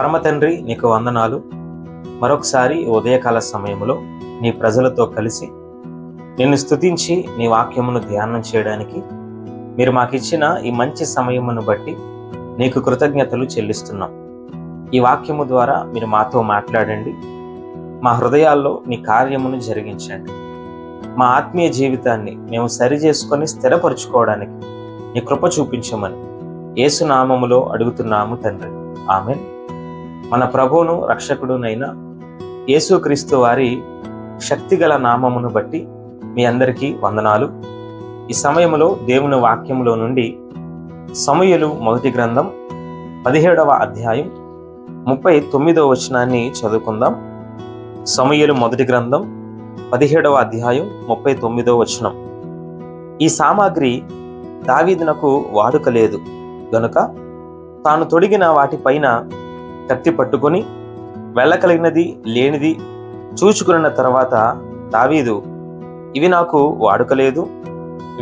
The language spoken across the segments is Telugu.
పరమ తండ్రి నీకు వందనాలు. మరొకసారి ఉదయకాల సమయంలో నీ ప్రజలతో కలిసి నిన్ను స్తుతించి నీ వాక్యమును ధ్యానం చేయడానికి మీరు మాకిచ్చిన ఈ మంచి సమయమును బట్టి నీకు కృతజ్ఞతలు చెల్లిస్తున్నాం. ఈ వాక్యము ద్వారా మీరు మాతో మాట్లాడండి. మా హృదయాల్లో నీ కార్యమును జరిగించండి. మా ఆత్మీయ జీవితాన్ని మేము సరి చేసుకొని స్థిరపరచుకోవడానికి నీ కృప చూపించమని ఏసునామములో అడుగుతున్నాము తండ్రి. ఆమెన్. మన ప్రభువును రక్షకుడునైన యేసుక్రీస్తు వారి శక్తిగల నామమును బట్టి మీ అందరికీ వందనాలు. ఈ సమయంలో దేవుని వాక్యంలో నుండి సమయలు మొదటి గ్రంథం పదిహేడవ అధ్యాయం ముప్పై తొమ్మిదవ వచనాన్ని చదువుకుందాం. సమయలు మొదటి గ్రంథం పదిహేడవ అధ్యాయం ముప్పై తొమ్మిదవ వచనం. ఈ సామాగ్రి దావీదునకు వాడుక లేదు. గనుక తాను తొడిగిన వాటిపైన కత్తి పట్టుకొని వెళ్ళకలిగినది లేనిది చూచుకున్న తర్వాత దావీదు ఇవి నాకు వాడుకలేదు.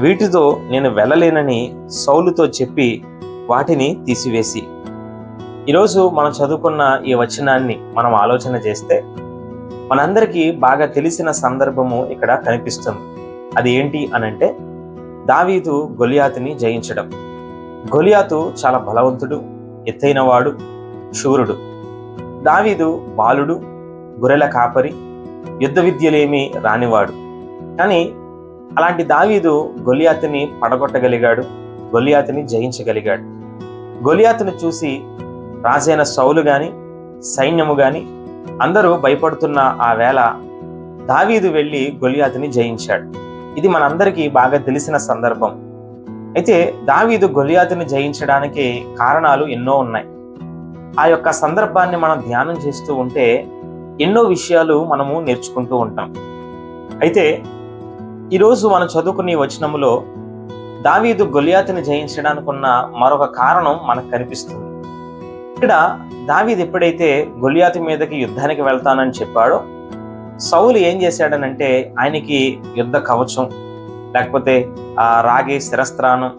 వీటితో నేను వెళ్ళలేనని సౌలుతో చెప్పి వాటిని తీసివేసి. ఈరోజు మనం చదువుకున్న ఈ వచనాన్ని మనం ఆలోచన చేస్తే మనందరికీ బాగా తెలిసిన సందర్భము ఇక్కడ కనిపిస్తుంది. అది ఏంటి అనంటే దావీదు గొలియాతుని జయించడం. గొలియాతు చాలా బలవంతుడు ఎత్తైనవాడు. శూరుడు దావీదు బాలుడు గొర్రెల కాపరి యుద్ధ విద్యలేమి రానివాడు. కానీ అలాంటి దావీదు గొలియాతుని పడగొట్టగలిగాడు గొలియాతుని జయించగలిగాడు. గొలియాతును చూసి రాజైన సౌలు గాని సైన్యము గాని అందరూ భయపడుతున్న ఆ వేళ దావీదు వెళ్ళి గొలియాతుని జయించాడు. ఇది మనందరికీ బాగా తెలిసిన సందర్భం. అయితే దావీదు గొలియాతుని జయించడానికి కారణాలు ఎన్నో ఉన్నాయి. ఆ యొక్క సందర్భాన్ని మనం ధ్యానం చేస్తూ ఉంటే ఎన్నో విషయాలు మనము నేర్చుకుంటూ ఉంటాం. అయితే ఈరోజు మనం చదువుకునే వచనములో దావీదు గొలియాతిని జయించడానికి ఉన్న మరొక కారణం మనకు కనిపిస్తుంది. ఇక్కడ దావీదు ఎప్పుడైతే గొలియాతి మీదకి యుద్ధానికి వెళ్తానని చెప్పాడో సౌలు ఏం చేశాడనంటే ఆయనకి యుద్ధ కవచం లేకపోతే ఆ రాగి శిరస్త్రానం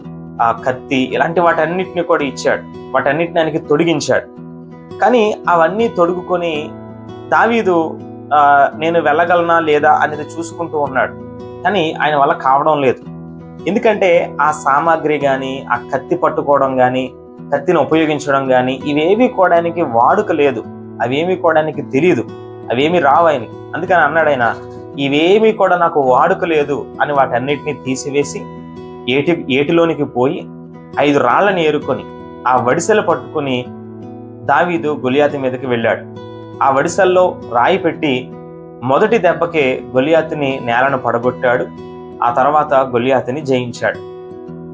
ఆ కత్తి ఇలాంటి వాటన్నిటిని కూడా ఇచ్చాడు. వాటన్నిటిని ఆయనకి తొడిగించాడు. కానీ అవన్నీ తొడుగుకొని దావీదు నేను వెళ్ళగలనా లేదా అనేది చూసుకుంటూ ఉన్నాడు. కానీ ఆయన వల్ల కావడం లేదు. ఎందుకంటే ఆ సామాగ్రి కానీ ఆ కత్తి పట్టుకోవడం కానీ కత్తిని ఉపయోగించడం కానీ ఇవేవి కోవడానికి వాడుక లేదు. అవేమి కోవడానికి తెలియదు అవేమి రావు ఆయన అందుకని అన్నాడు ఆయన ఇవేమీ కూడా నాకు వాడుక లేదు అని వాటన్నిటిని తీసివేసి ఏటి ఏటిలోనికి పోయి ఐదు రాళ్ళని ఏరుకొని ఆ వడిసెలు పట్టుకొని దావీదు గొలియాతి మీదకి వెళ్ళాడు. ఆ వడిసల్లో రాయి పెట్టి మొదటి దెబ్బకే గొలియాతిని నేలను పడగొట్టాడు. ఆ తర్వాత గొలియాతిని జయించాడు.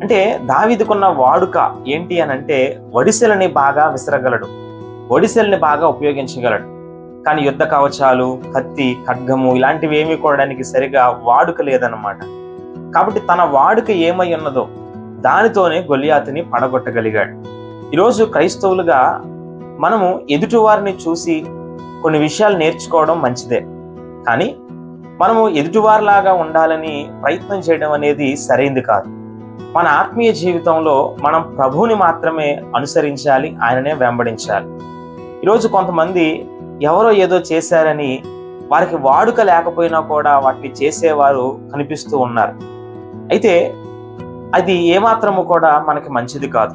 అంటే దావీదుకున్న వాడుక ఏంటి అని అంటే వడిసెలని బాగా విసరగలడు. వడిసెల్ని బాగా ఉపయోగించగలడు. కానీ యుద్ధ కవచాలు కత్తి ఖడ్గము ఇలాంటివి ఏమీ కూడడానికి సరిగా వాడుక లేదన్నమాట. కాబట్టి తన వాడుక ఏమై ఉన్నదో దానితోనే గొలియాతిని పడగొట్టగలిగాడు. ఈరోజు క్రైస్తవులుగా మనము ఎదుటివారిని చూసి కొన్ని విషయాలు నేర్చుకోవడం మంచిదే. కానీ మనము ఎదుటివారిలాగా ఉండాలని ప్రయత్నం చేయడం అనేది సరైంది కాదు. మన ఆత్మీయ జీవితంలో మనం ప్రభువుని మాత్రమే అనుసరించాలి ఆయననే వెంబడించాలి. ఈరోజు కొంతమంది ఎవరో ఏదో చేశారని వారికి వాడుక లేకపోయినా కూడా వాటిని చేసేవారు కనిపిస్తూ ఉన్నారు. అయితే అది ఏమాత్రము కూడా మనకి మంచిది కాదు.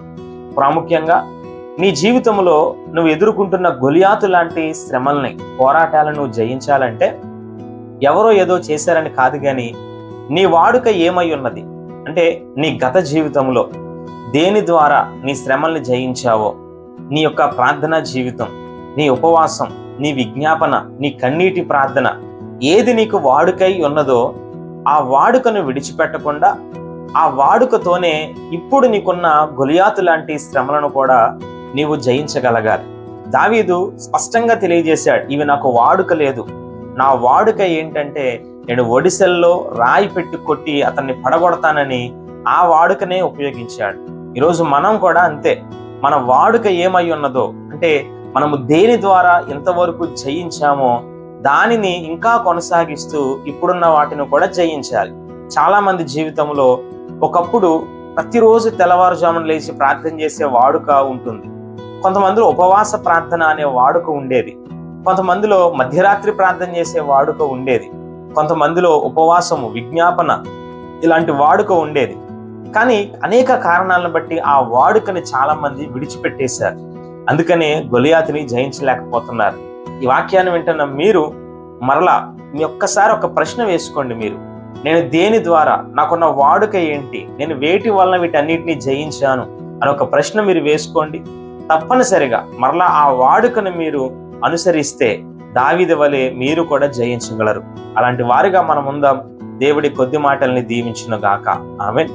ప్రాముఖ్యంగా నీ జీవితంలో నువ్వు ఎదుర్కొంటున్న గొలియాతు లాంటి శ్రమల్ని పోరాటాలను జయించాలంటే ఎవరో ఏదో చేశారని కాదు కానీ నీ వాడుక ఏమై ఉన్నది? అంటే నీ గత జీవితంలో దేని ద్వారా నీ శ్రమల్ని జయించావో నీ యొక్క ప్రార్థనా జీవితం నీ ఉపవాసం నీ విజ్ఞాపన నీ కన్నీటి ప్రార్థన ఏది నీకు వాడుకై ఉన్నదో ఆ వాడుకను విడిచిపెట్టకుండా ఆ వాడుకతోనే ఇప్పుడు నీకున్న గొలియాతు లాంటి శ్రమలను కూడా నీవు జయించగలగాలి. దావీదు స్పష్టంగా తెలియజేశాడు ఇవి నాకు వాడుక లేదు. నా వాడుక ఏంటంటే నేను ఒడిశల్లో రాయి పెట్టి కొట్టి అతన్ని పడగొడతానని ఆ వాడుకనే ఉపయోగించాడు. ఈరోజు మనం కూడా అంతే. మన వాడుక ఏమై ఉన్నదో అంటే మనము దేని ద్వారా ఎంతవరకు జయించామో దానిని ఇంకా కొనసాగిస్తూ ఇప్పుడున్న వాటిని కూడా జయించాలి. చాలామంది జీవితంలో ఒకప్పుడు ప్రతిరోజు తెల్లవారుజామున లేచి ప్రార్థన చేసే వాడుక ఉంటుంది. కొంతమందిలో ఉపవాస ప్రార్థన అనే వాడుక ఉండేది. కొంతమందిలో మధ్యరాత్రి ప్రార్థన చేసే వాడుక ఉండేది. కొంతమందిలో ఉపవాసము విజ్ఞాపన ఇలాంటి వాడుక ఉండేది. కానీ అనేక కారణాలను బట్టి ఆ వాడుకని చాలా మంది విడిచిపెట్టేశారు. అందుకనే గొలియాతిని జయించలేకపోతున్నారు. ఈ వాక్యాన్ని వింటున్న మీరు మరలా మీ ఒక్కసారి ఒక ప్రశ్న వేసుకోండి మీరు. నేను దేని ద్వారా నాకున్న వాడుక ఏంటి నేను వేటి వలన వీటన్నిటిని జయించాను అని ఒక ప్రశ్న మీరు వేసుకోండి. తప్పనిసరిగా మరలా ఆ వాడుకను మీరు అనుసరిస్తే దావిది వలె మీరు కూడా జయించగలరు. అలాంటి వారిగా మనం ఉందాం. దేవుడి కొద్ది మాటల్ని దీవించిన గాక. ఆమె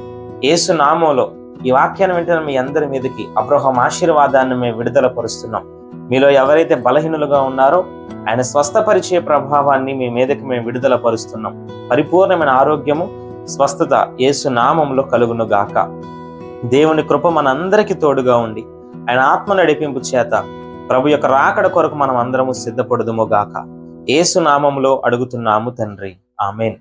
యేసు నామంలో ఈ వాక్యాన్ని వింటున్న మీ అందరి మీదకి అబ్రహం ఆశీర్వాదాన్ని మేము విడుదల పరుస్తున్నాం మీలో ఎవరైతే బలహీనులుగా ఉన్నారో ఆయన స్వస్థపరిచే ప్రభావాన్ని మీ మీదకి మేము విడుదల పరుస్తున్నాం పరిపూర్ణమైన ఆరోగ్యము స్వస్థత యేసు నామంలో కలుగును గాక. దేవుని కృప మనందరికీ తోడుగా ఉండి ఆయన ఆత్మ నడిపింపు చేత ప్రభు యొక్క రాకడ కొరకు మనం అందరము సిద్ధపడుదుము గాక. ఏసు నామంలో అడుగుతున్నాము తండ్రి. ఆమెన్.